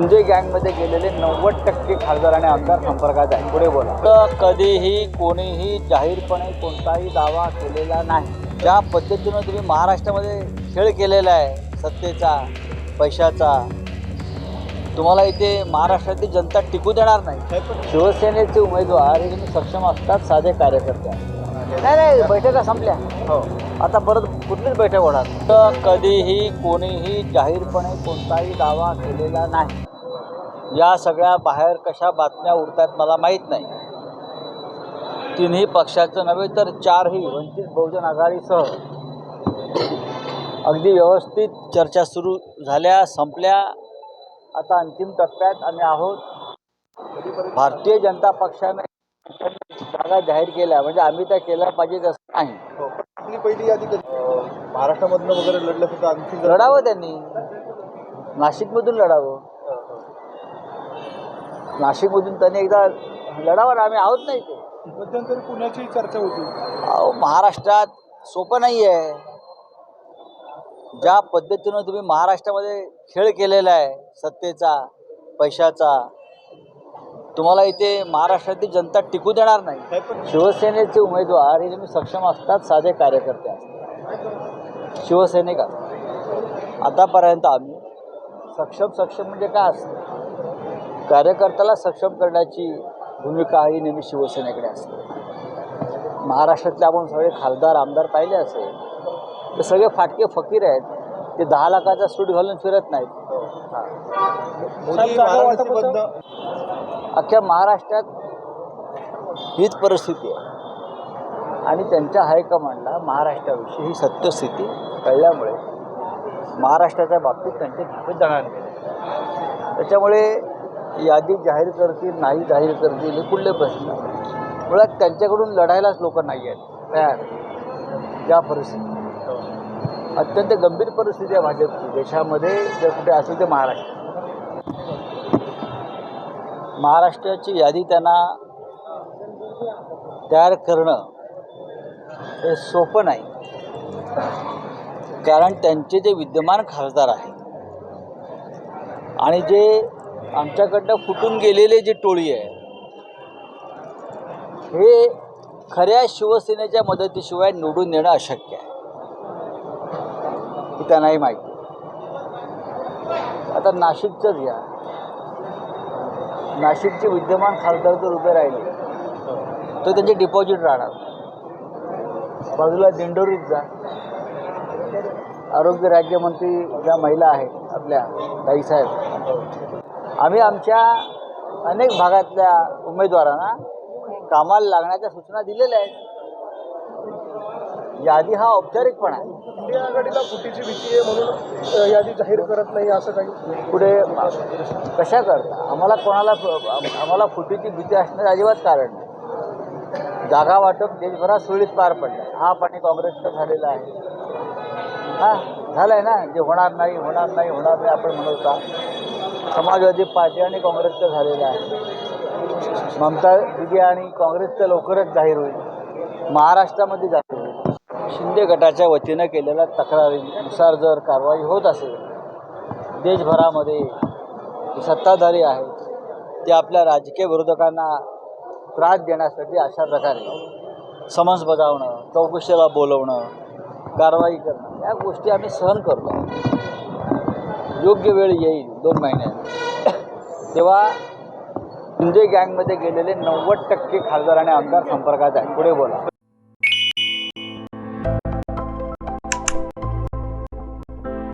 शिंदे गँगमध्ये गेलेले नव्वद टक्के खासदार आणि आमदार संपर्कात आहे पुढे बोला. तर कधीही कोणीही जाहीरपणे कोणताही दावा केलेला नाही. ज्या पद्धतीनं तुम्ही महाराष्ट्रामध्ये खेळ केलेला आहे सत्तेचा पैशाचा तुम्हाला इथे महाराष्ट्रातली जनता टिकू देणार नाही. शिवसेनेचे उमेदवार हे तुम्ही सक्षम असतात साधे कार्यकर्ते. नाही नाही बैठका संपल्या. हो. आता परत कुठलीच बैठक होणार तर कधीही कोणीही जाहीरपणे कोणताही दावा केलेला नाही. या सगळ्या बाहेर कशा बातम्या उडतात मला माहीत नाही. तिन्ही पक्षाचं नव्हे तर चारही वंचित बहुजन आघाडीसह अगदी व्यवस्थित चर्चा सुरू झाल्या संपल्या. आता अंतिम टप्प्यात आम्ही आहोत. भारतीय जनता पक्षाने जागा जाहीर केल्या म्हणजे आम्ही त्या केल्या पाहिजेत असं नाही. आपली पहिली यादी महाराष्ट्रामधनं वगैरे लढलं सुद्धा आणखी लढावं त्यांनी. नाशिकमधून लढावं. नाशिकमधून त्यांनी एकदा लढावं ना आम्ही आहोत नाही ते. मध्यंतरी पुण्याची चर्चा होती. अहो महाराष्ट्रात सोपं नाही आहे. ज्या पद्धतीनं तुम्ही महाराष्ट्रामध्ये खेळ केलेला आहे सत्तेचा पैशाचा तुम्हाला इथे महाराष्ट्रातली जनता टिकू देणार नाही. शिवसेनेचे उमेदवार हे तुम्ही सक्षम असतात साधे कार्यकर्ते असतात. शिवसैनिक असतात. आतापर्यंत आम्ही सक्षम सक्षम म्हणजे काय असतं? कार्यकर्त्याला सक्षम करण्याची भूमिका ही नेहमी शिवसेनेकडे असते. महाराष्ट्रातले आपण सगळे खासदार आमदार पाहिले असेल ते सगळे फाटके फकीर आहेत. ते दहा लाखाचा सूट घालून फिरत नाहीत. अख्ख्या महाराष्ट्रात हीच परिस्थिती आहे. आणि त्यांच्या हायकमांडला महाराष्ट्राविषयी ही सत्यस्थिती कळल्यामुळे महाराष्ट्राच्या बाबतीत त्यांचे खूपच जाणार त्याच्यामुळे यादी जाहीर करतील नाही जाहीर करतील हे कुठले प्रश्न? मुळात त्यांच्याकडून लढायलाच लोक नाही आहेत. तयार. या परिस्थितीत. अत्यंत गंभीर परिस्थिती आहे भाजपची. देशामध्ये जर कुठे असेल ते महाराष्ट्र. महाराष्ट्राची यादी त्यांना तयार करणं हे सोपं नाही. कारण त्यांचे जे विद्यमान खासदार आहेत आणि जे आमच्याकडनं फुटून गेलेले जे टोळी आहे हे खऱ्या शिवसेनेच्या मदतीशिवाय निवडून येणं अशक्य आहे. हे त्यांनाही माहिती आता नाशिकचंच घ्या. नाशिकचे विद्यमान खासदार जर उभे राहिले तर त्यांचे डिपॉझिट राहणार. बाजूला दिंडोरीत जा. आरोग्य राज्यमंत्री ज्या महिला आहेत आपल्या ताईसाहेब आम्ही आमच्या अनेक भागातल्या उमेदवारांना कामाला लागण्याच्या सूचना दिलेल्या आहेत. यादी हा औपचारिकपणा आहे. इंडिया आघाडीला फुटीची भीती आहे म्हणून यादी जाहीर करत नाही असं काही पुढे कशा करता? आम्हाला कोणाला आम्हाला फुटीची भीती असण्याचं अजिबात कारण नाही. जागा वाटप देशभरात सुरळीत पार पडलं. हा पाणी काँग्रेसचं झालेलं आहे. हां झालं आहे ना? जे होणार नाही होणार नाही होणार नाही आपण म्हणत समाजवादी पार्टी आणि काँग्रेसचं झालेलं आहे. ममता दिदी आणि काँग्रेसचं लवकरच जाहीर होईल. महाराष्ट्रामध्ये जाहीर होईल. शिंदे गटाच्या वतीनं केलेल्या तक्रारीनुसार जर कारवाई होत असेल देशभरामध्ये सत्ताधारी आहेत ते आपल्या राजकीय विरोधकांना त्रास देण्यासाठी अशा प्रकारे समन्स बजावणं चौकशीला बोलवणं कारवाई करणं या गोष्टी आम्ही सहन करतो. योग्य वेळ येईल दोन महिन्यात तेव्हा शिंदे गँगमध्ये गेलेले नव्वद टक्के खासदार आणि आमदार संपर्कात आहे पुढे बोला.